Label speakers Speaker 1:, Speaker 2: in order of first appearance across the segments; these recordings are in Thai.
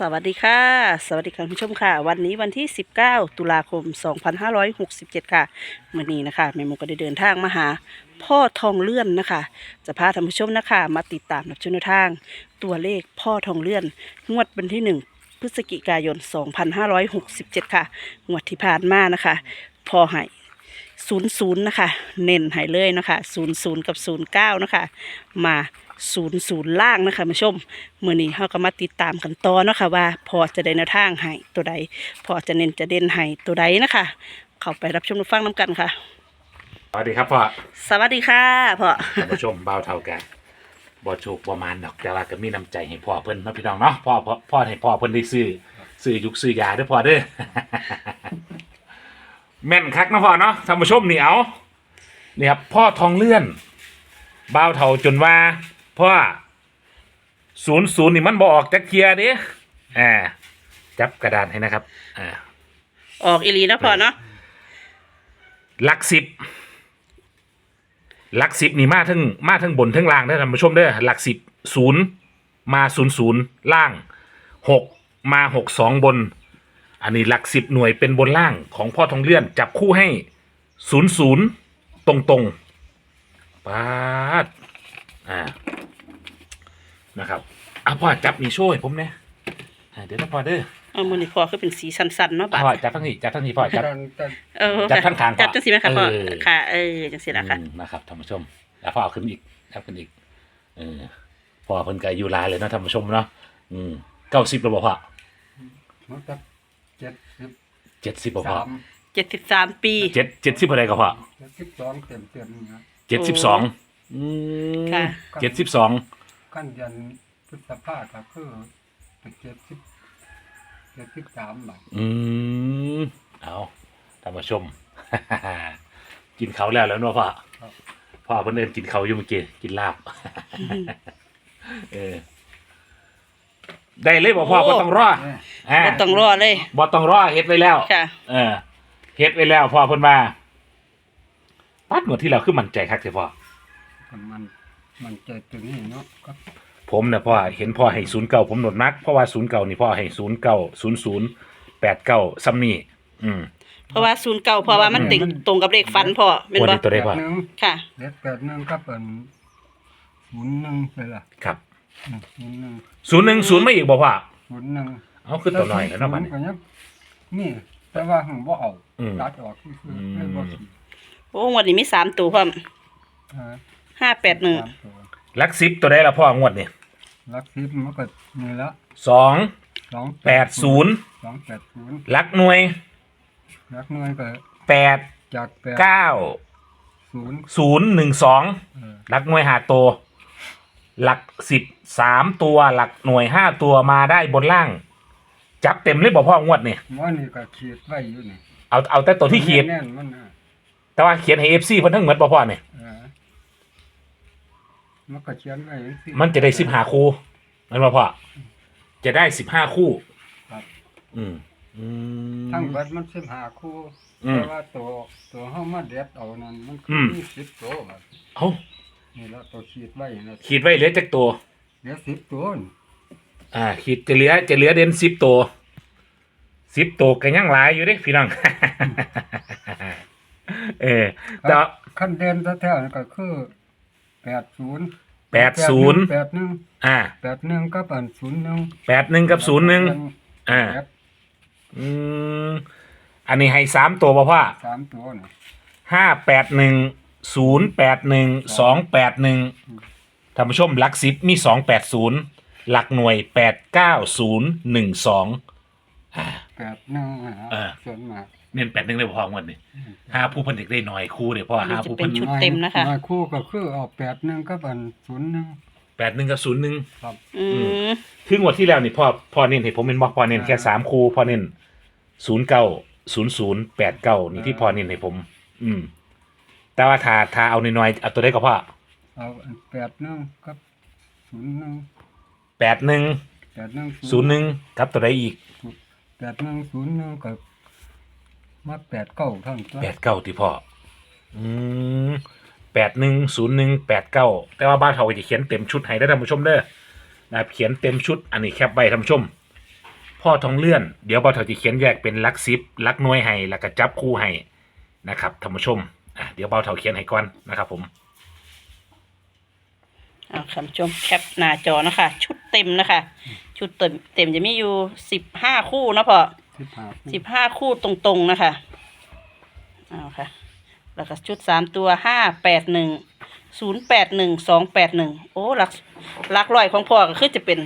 Speaker 1: สวัสดีค่ะ สวัสดีค่ะคุณผู้ชมค่ะ วันนี้วันที่ 19 ตุลาคม 2567 ค่ะเมื่อนี้นะคะแม่มูก็ได้เดินทางมาหา พ่อทองเลื่อนนะคะ จะพาท่านผู้ชมนะคะ มาติดตามรับชมแนทาง ตัวเลขพ่อทองเลื่อน งวดวันที่ 1 พฤศจิกายน 2567 ค่ะ งวดที่ผ่านมานะคะพ่อให้ศูนย์ศูนย์นะคะ เน้นให้เลยนะคะศูนย์ศูนย์กับศูนย์เก้านะคะ มา ศูนย์ศูนย์ล่างนะคะมาชมเมื่อนี้เราก็มาติดตามกันต่อเนาะคะว่า พอจะได้แนวทางให้ตัวใด พอจะเน้นจะเด่นให้ตัวใดนะคะ เข้าไปรับชมรับฟังน้ำกันค่ะ
Speaker 2: สวัสดีครับพ่อ
Speaker 1: สวัสดีค่ะพ่อ
Speaker 2: ท่านผู้ชมเบาเท่ากันบ่โชคประมาณดอกแต่ว่าก็มีน้ำใจให้พ่อเพิ่นเนาะพี่น้องเนาะพ่อพ่อพ่อให้พ่อเพิ่นได้ซื้อซื้อยุกซื้อยาเด้อพ่อเด้อ แม่นคักเนาะพ่อเนาะท่านผู้ชมนี่เอานี่ครับพ่อทองเลื่อนเบาเท่าจนว่า พ่อศูนย์ศูนย์นี่มันบออกจากเทียเด้อ่าจับกระดานให้นะครับอ่า
Speaker 1: ออกอีหลีเนาะพ่อเนาะ
Speaker 2: หลักสิบหลักสิบนี่มาทั้งมาทั้งบนทั้งล่างได้อท่านผู้ชมเด้อหลักสิบศูนย์มาศูนย์ศูนย์ล่างหกมาหกสองบน อันนี้หลักสิบหน่วยเป็นบนล่างของพ่อทองเลื่อน จับคู่ให้ศูนย์ศูนย์ตรงตรงๆปาดอ่า นะครับอะพ่อจับมีโช่วยผมเนี่ยอ่าเดี๋ยวนะพ่อเด้อ
Speaker 1: เอามือนี้พ่อคือเป็นสีสันๆเนาะบัด
Speaker 2: พ่อจับทั้งนี้จับทั้งนี้พ่อจับ
Speaker 1: เออ
Speaker 2: จับข้างๆพ่อ
Speaker 1: จับจังสิไหมคะพ่อ
Speaker 2: เออ
Speaker 1: ค่ะ เออจังสิละค่ะ
Speaker 2: อืมนะครับท่านผู้ชม แล้วพอเอาขึ้นอีกครับขึ้นอีกเออพอเพิ่นก็อายุหลายเลยเนาะท่านผู้ชมเนาะอืมเก้าสิบแล้วบ่พ่อ
Speaker 3: มันจะเจ็ดสิบ
Speaker 2: เจ็ดสิบบ่พ่อ
Speaker 3: สาม
Speaker 1: เจ็ดสิบสามปี
Speaker 2: เจ็ดเจ็ดสิบอะไรก็พ่อ
Speaker 3: เจ็ดสิบสองเต็มเต็มๆนะ
Speaker 2: เจ็ดสิบสองอืม
Speaker 1: ค่ะ
Speaker 2: เจ็ดสิบสอง
Speaker 3: ขั้นยันพฤษภาก็คือเจ็ดสิบเจ็ดสิบสามบาท
Speaker 2: อืมเอาท่านผู้ชม กินเขาวแล้วแล้วเนาะพ่อพ่อเพิ่นเดินกินเขาวอยู่เมื่อกี้กินลาบ เออ ได้เลยบ่พ่อ
Speaker 1: โอ้
Speaker 2: บ่ต้องรออ่า
Speaker 1: บ่ต้องรอเลย
Speaker 2: บ่ต้องรอเฮ็ดไว้แล้ว
Speaker 1: ค่ะ
Speaker 2: เออเฮ็ดไว้แล้วพ่อเพิ่นมาปัดหมดที่เราคือมั่นใจคักเถอะพ่อ
Speaker 3: ก็มัน มันเจ็ดตัวนี้เนาะก็
Speaker 2: ผมเนี่ยพ่อเห็นพ่อให้ศูนย์เก่าผมหนดมักเพราะว่าศูนย์เก่านี่พ่อให้ศูนย์เก่าศูนย์ศูนย์แปดเก้าซัมนี่อืม
Speaker 1: เพราะว่าศูนย์เก่าเพราะว่ามันติงตรงกับเลขฟันพ่อเป็น
Speaker 2: วัน
Speaker 1: บ่
Speaker 2: นี้ตัวได้พ่อ
Speaker 3: แปดหนึ่ง
Speaker 1: ค่ะ
Speaker 3: เด็ดแปดหนึ่งก็เป็นศูนย์หนึ่งไปละ
Speaker 2: ครับ
Speaker 3: อืมศูนย์หนึ่ง
Speaker 2: ศูนย์หนึ่งศูนย์ไม่อีกบอกพ่อ
Speaker 3: ศูนย์หนึ่ง
Speaker 2: เอาคือตัวน้อยแล้วเนาะมัน
Speaker 3: ศูย์ก็ยังนี่ แต่ว่าหึงบ่เอา
Speaker 2: อืม
Speaker 3: ตัดออกคือ
Speaker 2: อืม
Speaker 3: ไม่บ่สิ
Speaker 1: โอ้งวดนี้มีสามตัวพร้อม
Speaker 3: เออ
Speaker 1: ห้าแปดหนึ่ง
Speaker 3: สามตัว
Speaker 2: ลักซิปตัวได้ละพ่องวดนี่
Speaker 3: ลักซิปมันก็มีละ
Speaker 2: สอง
Speaker 3: สอง
Speaker 2: แปดศูนย์
Speaker 3: สองแปดศูนย์
Speaker 2: ลักหน่วย
Speaker 3: ลักหน่วยก็
Speaker 2: แปด
Speaker 3: จากแปด
Speaker 2: เก้า
Speaker 3: ศูนย์
Speaker 2: ศูนย์หนึ่งสอง
Speaker 3: เออ
Speaker 2: หลักหน่วยหาตัวหลักสิบสามตัวหลักหน่วยห้าตัวมาได้บนล่าง จับเต็มเลยบอกพ่องวดนี่
Speaker 3: ว่านี่ก็ขีดไว้อยู่นี่
Speaker 2: เอาเอาแต่ตัวที่เขียน
Speaker 3: แน่นๆมันน่ะ
Speaker 2: แต่ว่าเขียนให้เอฟซีเพิ่นทั้งหมดบอกพ่อเนี่ย
Speaker 3: เออ มันก็เขียนไว้จังซี่
Speaker 2: มันจะได้สิบห้าคู่นั่นบอกพ่อจะได้สิบห้าคู่
Speaker 3: ครับ
Speaker 2: อืมอืม
Speaker 3: ทั้งเบิดมันสิบห้าคู่
Speaker 2: อืม
Speaker 3: แต่ว่าตัวตัวเฮามาเด็ดเอานั่นมัน
Speaker 2: อืม
Speaker 3: มีสิบตัวบัด
Speaker 2: เอา
Speaker 3: นี่ละตัวขีดไว้นะ
Speaker 2: ขีดไว้เหลือจักตัว
Speaker 3: เหลือสิบตัวนี่
Speaker 2: อ่าขีดจะเหลือจะเหลือเด่นสิบตัวสิบตัวก็ยังหลายอยู่เด้พี่น้อง เออแต่ว่า
Speaker 3: ขั้นเด่นแท้ๆนี่ก็คือ แปดศูนย์
Speaker 2: แปดศูนย์
Speaker 3: แปดหนึ่ง
Speaker 2: อ่า
Speaker 3: แปดหนึ่งก็เป็นศูนย์หนึ่ง
Speaker 2: แปดหนึ่งกับศูนย์หนึ่งอ่า
Speaker 3: แปด
Speaker 2: อืมอันนี้ให้สามตัวป่ะพ่อ
Speaker 3: สามตัวนี่
Speaker 2: ห้าแปดหนึ่งศูนย์แปดหนึ่งสองแปดหนึ่งท่านผู้ชมหลักสิบมีสองแปดศูนย์หลักหน่วยแปดเก้าศูนย์หนึ่งสองอ่า
Speaker 3: แปดหนึ่งนะ
Speaker 2: เออ
Speaker 3: ส่วนมาก
Speaker 2: เน้นแปดหนึ่งเลยพ่อวันนี้ห้าผู้เพันเด็กได้หน่อยคู่เดี๋ยวพ่อ
Speaker 1: อันนี้
Speaker 2: ห้า
Speaker 1: จะ
Speaker 2: ผู้
Speaker 1: เป็
Speaker 2: เพั
Speaker 1: น
Speaker 2: น
Speaker 1: ชุดเต็มนะคะ
Speaker 3: มาคู่ก็คือเอาแปดหนึ่งก็เป็นศูนย์หนึ่ง
Speaker 2: แปดหนึ่งกับศูนย์หนึ่ง
Speaker 3: ครับ
Speaker 1: อืม
Speaker 2: คืองวดที่แล้วนี่พ่อพ่อเน้นให้ผมเป็นบอกพ่อเน้นแค่สามคู่พ่อเน้นศูนย์เก้าศูนย์ศูนย์แปดเก้านี่ที่พ่อเน้นให้ผม อืม แต่ว่าถ้าถ้าเอาน้อยๆเอาตัวได้ก็พ่อ
Speaker 3: เอาแปดหนึ่งกับศูนย์หนึ่ง
Speaker 2: แปดหนึ่ง
Speaker 3: แปดหนึ่ง
Speaker 2: ศูนย์หนึ่งกับตัวใดอีก
Speaker 3: แปดหนึ่งศูนย์หนึ่งกับ มาแปดเก้าเท่านั้นตัว
Speaker 2: แปดเก้าที่พ่อ อืมแปดหนึ่งศูนย์หนึ่งแปดเก้าแต่ว่าบ้านเขาจะเขียนเต็มชุดให้ได้ท่านผู้ชมเด้อนะครับเขียนเต็มชุด อันนี้แคปไว้ท่านผู้ชม พ่อทองเลื่อน เดี๋ยวเบาเถาจะเขียนแยกเป็นหลักสิบหลักหน่วยให้แล้วก็จับคู่ให้นะครับท่านผู้ชมอะเดี๋ยวเบาเถาเขียนให้ก่อนนะครับผม
Speaker 1: เอาคำชมแคปหน้าจอนะคะ ชุดเต็มนะคะ ชุดเต็มเต็มจะมีอยู่สิบห้าคู่นะพอ
Speaker 3: สิบห้า
Speaker 1: สิบห้าคู่ตรงๆนะคะเอาค่ะ แล้วก็ชุดสามตัวห้าแปดหนึ่งศูนย์แปดหนึ่งสองแปดหนึ่งโอ้หลักหลักร้อยของพ่อก็คือจะเป็น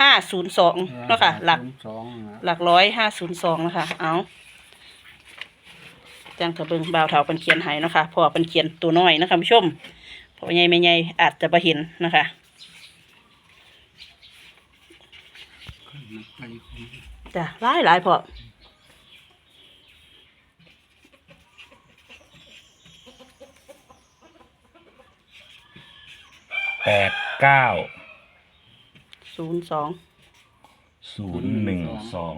Speaker 1: ห้าศูนย์สองเนาะค่ะ หลัก
Speaker 3: สองนะ
Speaker 1: หลักร้อยห้าศูนย์สองนะคะ เอาจังเถอะเบิงบ่าวเถาเป็นเขียนให้เนาะคะเพอเป็นเขียนตัวน้อยนะคะผู้ชมเพราะใหญ่ไม่ใหญ่อาจจะบ่เห็นนะคะ
Speaker 3: ขึ้นมาไปของ
Speaker 1: จ้ะหลายหลายพอ
Speaker 2: แปดเก้า
Speaker 1: ศูนย์สอง
Speaker 2: ศูนย์หนึ่งสอง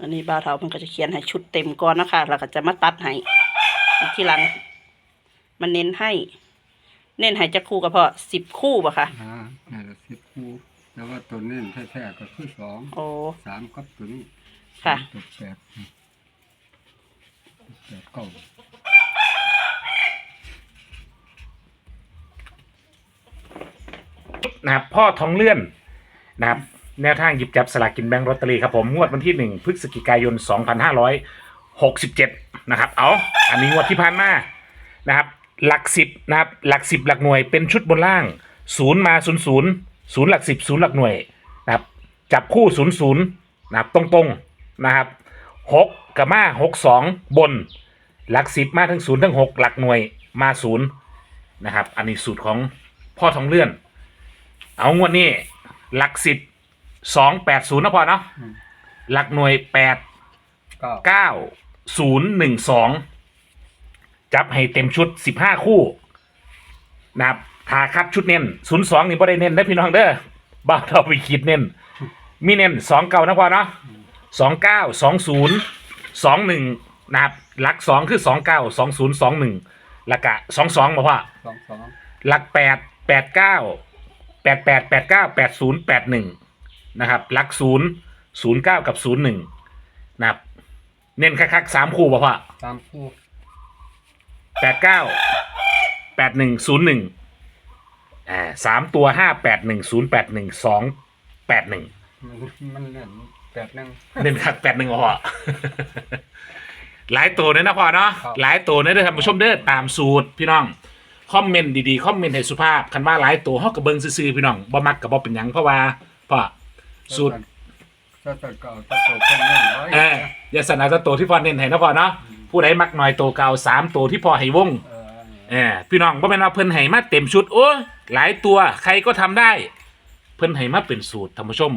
Speaker 1: อันนี้บ่าวเถามันก็จะเขียนให้ชุดเต็มก่อนนะคะแล้วก็จะมาตัดให้อีกทีหลัง มันเน้นให้ เน้นให้จะคู่กับพอสิบคู่ป่ะคะ
Speaker 3: อ่านี่นละสิบคู่แต่ว่าตัวเน้นแท้ๆก็คือสอง
Speaker 1: โอ้
Speaker 3: สามกับตัวนี้
Speaker 1: ค่ะ
Speaker 3: ตัวแปดนี่แปดเก้า
Speaker 2: นะครับพ่อทองเลื่อนนะครับ แนวทางหยิบจับสลากกินแบ่งลอตเตอรี่ครับผม งวดวันที่หนึ่งพฤศจิกายน 2567 นะครับ เอาอันนี้งวดที่ผ่านมานะครับ หลักสิบนะครับ หลักสิบหลักหน่วยเป็นชุดบนล่างศูนย์มาศูนย์ศูนย์ศูนย์หลักสิบศูนย์หลักหน่วยนะครับ จับคู่ศูนย์ศูนย์นะครับตรงๆนะครับหกกับมาหกสองบน หลักสิบมาทั้งศูนย์ทั้งหกหลักหน่วยมาศูนย์นะครับ อันนี้สูตรของพ่อทองเลื่อน เอางวดนี้หลักสิบ สองแปดศูนย์นะพอเนาะ
Speaker 3: อืม
Speaker 2: หลักหน่วยแปด
Speaker 3: เก้า
Speaker 2: เก้าศูนย์หนึ่งสองจับให้เต็มชุดสิบห้าคู่นะครับทาคัดชุดเน้นศูนย์สองนี่บ่ได้เน้นได้อพี่น้องเด้อบ้าเราไปคิดเน้น มีเน้นสองเก้านะพอเนาะสองเก้าสองศูนย์สองหนึ่งนะครับหลักสองคือสองเก้าสองศูนย์สองหนึ่งหลักกะสองสองมาพ่อ
Speaker 3: สองสอง
Speaker 2: หลักแปดแปดเก้าแปดแปดแปดเก้าแปดศูนย์แปดหนึ่ง นะครับหลักศูนย์ศูนย์เก้ากับศูนย์หนึ่งนะครับเน้นคักๆสามคู่ป่ะพ่อ
Speaker 3: สามคู่
Speaker 2: แปดเก้าแปดหนึ่งศูนย์หนึ่งอ่าสามตัวห้าแปดหนึ่งศูนย์แปดหนึ่งสองแปดหนึ่ง
Speaker 3: มันมันเล่นแปดหนึ่ง
Speaker 2: เน้นคักแปดหนึ่งพ่อ หลายตัวเลยนะพ่อเนาะ
Speaker 3: ครับ
Speaker 2: หลายตัวเลยเด้อท่านผู้ชมเด้อตามสูตรพี่น้องคอมเมนต์ดีๆคอมเมนต์ให้สุภาพคันว่าหลายตัวเฮากับเบิงซื่อๆพี่น้องบ่มักกับบ่เป็นหยังเพราะว่าพ่อ สูตร
Speaker 3: ถ้าตัวเก่าถ้าตัวเพิ่มเล่นไว้
Speaker 2: เอออย่าสนาจะตัวที่พ่อเน้นให้นะพ่อเนาะผู้ใดมักหน่อยตัวเก่าสามตัวที่พ่อให้วง
Speaker 3: เออ
Speaker 2: เออพี่น้องบ่แม่นว่าเพิ่นให้มาเต็มชุดโอ้ยหลายตัวใครก็ทำได้ เพิ่นให้มาเป็นสูตรท่านผู้ชม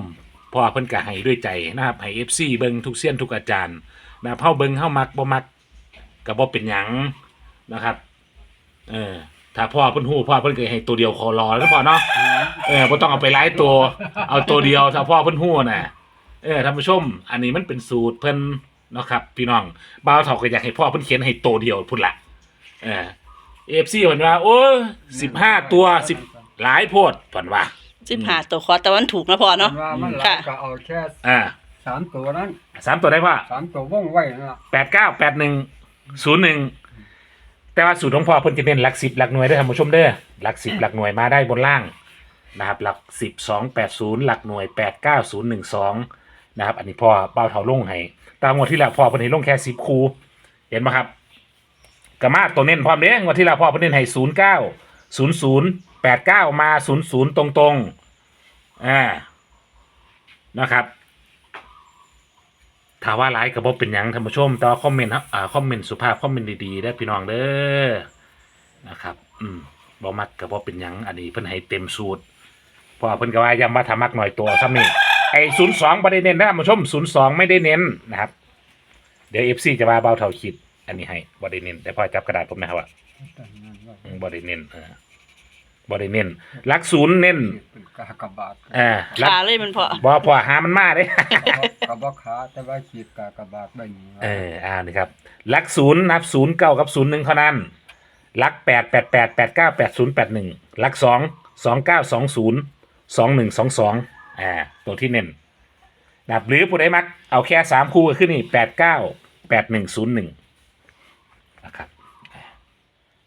Speaker 2: เพราะว่าเพิ่นก็ให้ด้วยใจนะครับให้ FC เบิ่งทุกเสี้ยนทุกอาจารย์นะครับเฮาเบิ่งเฮามักบ่มักก็บ่เป็นหยังนะครับ เออ ถ้าพ่อเพิ่นฮู้พ่อเพิ่นก็ให้ตัวเดียวขอรอแล้วพ่อเนาะเออบ่ต้องเอาไปหลายตัว เอาตัวเดียวถ้าพ่อเพิ่นฮู้น่ะเออท่านผู้ชม อันนี้มันเป็นสูตรเพิ่นเนาะครับ พี่น้องบ่าวเฒ่าก็อยากให้พ่อเพิ่นเขียนให้ตัวเดียวพุ่นละเออ FC เพิ่นว่า โอ้15 ตัว10หลายโพดเพิ่นว่า
Speaker 1: สิบห้าตัวคอแต่วันถูกนะพอเนาะ
Speaker 3: มันว่ามันหลา
Speaker 1: ค่ะ
Speaker 3: ยก็เอาแค่
Speaker 2: อ่า
Speaker 3: สามตัวนั้น
Speaker 2: สามตัวได้พ่อ
Speaker 3: สามตัวว่องไว้นั่นล่ะ
Speaker 2: 89 81 01 แต่ว่าสูตรของพ่อเพิ่นจะเน้นหลัก10หลักหน่วยเด้ท่านผู้ชมเด้อหลัก10หลักหน่วยมาได้บนล่างนะครับหลัก10 2 80หลักหน่วย89012นย์หนึ่งสองนะครับอันนี้พ่อเป้าเท่าลงให้ตามงวดที่แล้วพ่อเพิ่นให้ลงแค่สิบคูเห็นไหมครับกระมาตัวเน้นพร้อมเด้งวดที่แล้วพ่อเพิ่นเน้นให้ศูนย์เก้าศูนย์ศูนย์แปดเก้ามาศูนย์ศูนย์ตรงตรงๆอ่านะครับ ถ้าว่าไลค์กับบ่เป็นหยังท่านผู้ชม แต่ว่าคอมเมนต์ครับอ่าคอมเมนต์สุภาพคอมเมนต์ดีๆได้อพี่น้องเด้อนะครับ อืมบ่มักกับบ่เป็นหยังอันนี้เพิ่นให้เต็มสูตรเพราะว่าเพิ่นก็ว่าย้ำว่าถ้ามักหน่อยตัวซ้ำนี่ไอ้ศูนย์สองไม่ได้เน้นนะท่านผู้ชมศูนย์สองไม่ได้เน้นนะครับ เดี๋ยวเอฟซีจะมาเบาเท่าคิด อันนี้ให้บอดี้เน้นแต่พอจับกระดาษผมนะครับว่า
Speaker 3: แต่นั้นว่า
Speaker 2: บอดี้เน้นเออ บอดี้เน้นหลักศูนย์เน้น
Speaker 3: เป็นกากบาท
Speaker 2: อ่าหลัก
Speaker 1: ขาเลยมันพอ
Speaker 2: บอพอหามันมาเด้
Speaker 3: กระบอกขาแต่ว่าขีดกากบาทได้นี่ว่า
Speaker 2: เอออ่านี่ครับหลักศูนย์นับศูนย์เก้ากับศูนย์หนึ่งเท่านั้นหลักแปดแปดแปดแปดเก้าแปดศูนย์แปดหนึ่งหลักสองสองเก้าสองศูนย์สองหนึ่งสองสองอ่าตัวที่เน้นนะครับหรือผู้ใดมัก เอาแค่สามคู่ก็ขึ้นนี่แปดเก้าแปดหนึ่งศูนย์หนึ่งนะครับอ่า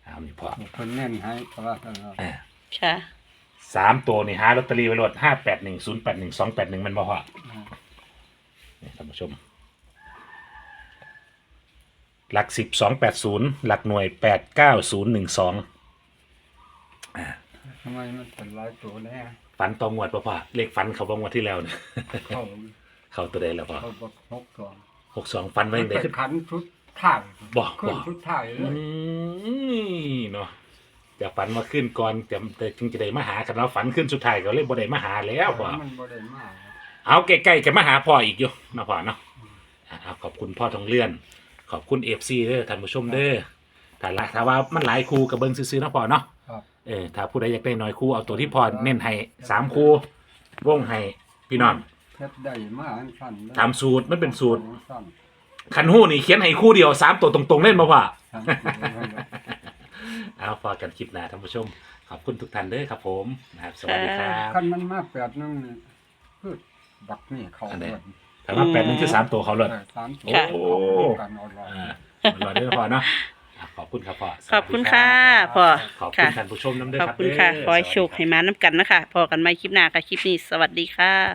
Speaker 2: เอานี่พอ
Speaker 3: คนแน่นให้เพราะว่าเออ
Speaker 2: อ่า
Speaker 1: ค่ะ
Speaker 2: สามตัวนี่หาลอตเตอรี่ไว้โหลดห้าแปดหนึ่งศูนย์แปดหนึ่งสองแปดหนึ่งมันบ่พอนี่ท่านผู้ชม หลักสิบสองแปดศูนย์หลักหน่วยแปดเก้าศูนย์หนึ่งสอง
Speaker 3: ทำไมมันเป็นหลายตัวแน่
Speaker 2: ฝันตองงวดป่ะพ่อเลขฝันเขาบ้างวดที่แล้วเนี่ย
Speaker 3: เขา
Speaker 2: เขาตัวใดแล้วพ่อ
Speaker 3: เขาบอกหกตัว
Speaker 2: หกสองฟันไว้ยังไง
Speaker 3: เป็
Speaker 2: ขึ้น
Speaker 3: นขันชุดถ่าย
Speaker 2: บอก
Speaker 3: ขึ้น
Speaker 2: บอก
Speaker 3: ชุดถ่ายเล
Speaker 2: อื
Speaker 3: ย
Speaker 2: มเนาะ จะฝันมาขึ้นก่อนจะแต่จึงจะได้มาหากันเราฝันขึ้นสุดท้ายก็เลยบ่ได้มาหาแล้วพ่อ
Speaker 3: มันบ่ได้มาก
Speaker 2: เอาใกล้ๆจะมาหาพ่ออีกอยู่นะพ่อเนาะอะเอาขอบคุณพ่อทองเลื่อน ขอบคุณเอฟซีเด้อท่านผู้ชมเด้อถ้าละถ้าว่ามันหลายคู่กับเบิ้งซื้อๆนะพ่อเนาะ
Speaker 3: ครับ
Speaker 2: เออถ้าผู้ใดอยากได้น้อยคู่เอาตัวที่พ่อเน้นให้สามคู่วงให้พี่น้อง
Speaker 3: เฮ็ดได้มากอันสั้นได้
Speaker 2: ตามสูตรมันเป็นสูตร
Speaker 3: สั้น
Speaker 2: คันหู้นี่เขียนให้คู่เดียวสามตัวตรงๆเล่นมาพ่อ
Speaker 3: สั้นสั้น
Speaker 2: เอาพอกันคลิปหน้าท่านผู้ชม ขอบคุณทุกท่านเด้อครับผมนะครับสวัสดีครับ
Speaker 3: คันมันมาแปดนึงนี่คือบักนี่เขา
Speaker 2: อันไหน
Speaker 3: เบิด
Speaker 2: ถามว่าแปดนึงคือสามตัวเขาเลย
Speaker 3: เออสามตัว
Speaker 2: ค่ะ
Speaker 3: เขากันออนไลน์
Speaker 2: อ่ารอเด้อพ่อเนาะอะขอบคุณครับพ่อ
Speaker 1: ขอบคุณค่ะพอ
Speaker 2: ขอบคุ
Speaker 1: ค่ะ
Speaker 2: ณท่านผู้ชมน้ำเด้อ
Speaker 1: ขอบ
Speaker 2: ครับ
Speaker 1: คุณค่ะ
Speaker 2: เด้
Speaker 1: ขอให้โชคให้มาน้ำกันนะคะพอกันไม่คลิปหน้าค่ะคลิปนี้สวัสดีค่ะ